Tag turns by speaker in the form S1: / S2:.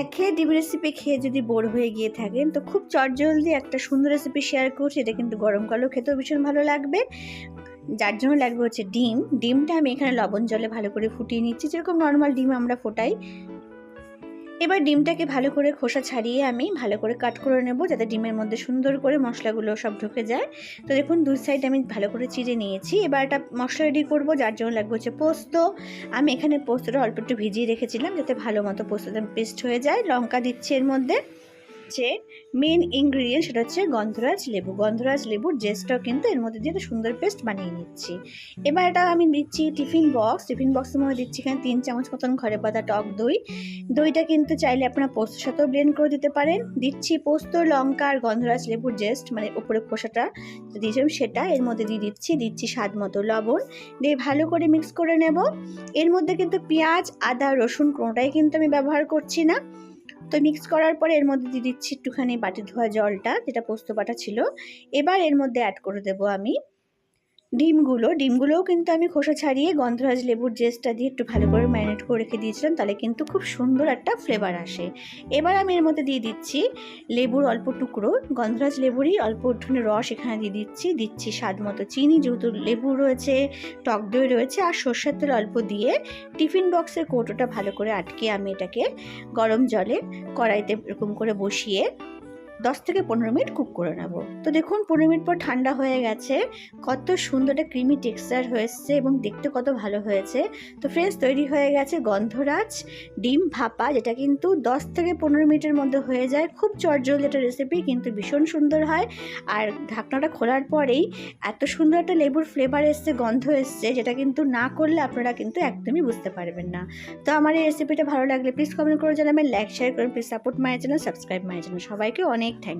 S1: একঘেয়ে ডিম রেসিপি খেয়ে যদি বোর হয়ে গিয়ে থাকেন, তো খুব চটজলদি একটা সুন্দর রেসিপি শেয়ার করছি, এটা কিন্তু গরমকালেও খেতেও ভীষণ ভালো লাগবে। যার জন্য লাগবে হচ্ছে ডিম। ডিমটা আমি এখানে লবণ জলে ভালো করে ফুটিয়ে নিচ্ছি, যেরকম নর্মাল ডিম আমরা ফোটাই। এবার ডিমটাকে ভালো করে খোসা ছাড়িয়ে আমি ভালো করে কাট করে নেব, যাতে ডিমের মধ্যে সুন্দর করে মশলাগুলো সব ঢুকে যায়। তো দেখুন দুই সাইড আমি ভালো করে চিড়ে নিয়েছি। এবার একটা মশলা রেডি করব, যার জন্য লাগবে হচ্ছে পোস্ত। আমি এখানে পোস্তটা অল্প একটু ভিজিয়ে রেখেছিলাম, যাতে ভালো মতো পোস্তটা পেস্ট হয়ে যায়। লঙ্কা দিচ্ছি এর মধ্যে। হচ্ছে মেন ইনগ্রিডিয়েন্ট সেটা হচ্ছে গন্ধরাজ লেবু। গন্ধরাজ লেবুর জেসটাও কিন্তু এর মধ্যে দিয়ে একটা সুন্দর পেস্ট বানিয়ে নিচ্ছি। এবার এটা আমি দিচ্ছি টিফিন বক্স টিফিন বক্সের মধ্যে দিচ্ছি এখানে তিন চামচ মতন ঘরে পাতা, টক দই। দইটা কিন্তু চাইলে আপনারা পোস্তর সাথেও ব্লেন্ড করে দিতে পারেন। দিচ্ছি পোস্ত, লঙ্কা আর গন্ধরাজ লেবুর জেস্ট মানে উপরে খোসাটা দিয়েছিলাম সেটা। এর মধ্যে দিয়ে দিচ্ছি দিচ্ছি স্বাদ মতো লবণ। দিয়ে ভালো করে মিক্স করে নেব। এর মধ্যে কিন্তু পেঁয়াজ, আদা, রসুন কোনোটাই কিন্তু আমি ব্যবহার করছি না। তো মিক্স করার পরে এর মধ্যে দিয়ে দিচ্ছি একটুখানি বাটি ধোয়া জলটা, যেটা পোস্ত বাটা ছিল। এবার এর মধ্যে অ্যাড করে দেব আমি ডিমগুলো, ডিমগুলোও কিন্তু আমি খোসা ছাড়িয়ে গন্ধরাজ লেবুর জেসটা দিয়ে একটু ভালো করে ম্যারিনেট করে রেখে দিয়েছিলাম, তাহলে কিন্তু খুব সুন্দর একটা ফ্লেভার আসে। এবার আমি এর মধ্যে দিয়ে দিচ্ছি লেবুর অল্প টুকরো, গন্ধরাজ লেবুরই অল্প একটুখানি রস এখানে দিয়ে দিচ্ছি দিচ্ছি স্বাদ মতো চিনি, যেহেতু লেবু রয়েছে, টক দই রয়েছে, আর সর্ষের তেল অল্প দিয়ে টিফিন বক্সের কৌটোটা ভালো করে আটকে আমি এটাকে গরম জলে কড়াইতে এরকম করে বসিয়ে দশ থেকে পনেরো মিনিট কুক করে নেব। তো দেখুন, পনেরো মিনিট পর ঠান্ডা হয়ে গেছে। কত সুন্দর একটা ক্রিমি টেক্সচার হয়েছে এবং দেখতে কত ভালো হয়েছে। তো ফ্রেন্ডস, তৈরি হয়ে গেছে গন্ধরাজ ডিম ভাপা, যেটা কিন্তু দশ থেকে পনেরো মিনিটের মধ্যে হয়ে যায়। খুব চটজলদি একটা রেসিপি কিন্তু ভীষণ সুন্দর হয়। আর ঢাকনাটা খোলার পরেই এত সুন্দর একটা লেবুর ফ্লেভার এসছে, গন্ধ এসছে, যেটা কিন্তু না করলে আপনারা কিন্তু একদমই বুঝতে পারবেন না। তো আমার এই রেসিপিটা ভালো লাগলে প্লিজ কমেন্ট করে জানাবেন লাইক শেয়ার করুন please support my channel subscribe my channel সবাইকে অনেক থ্যাংক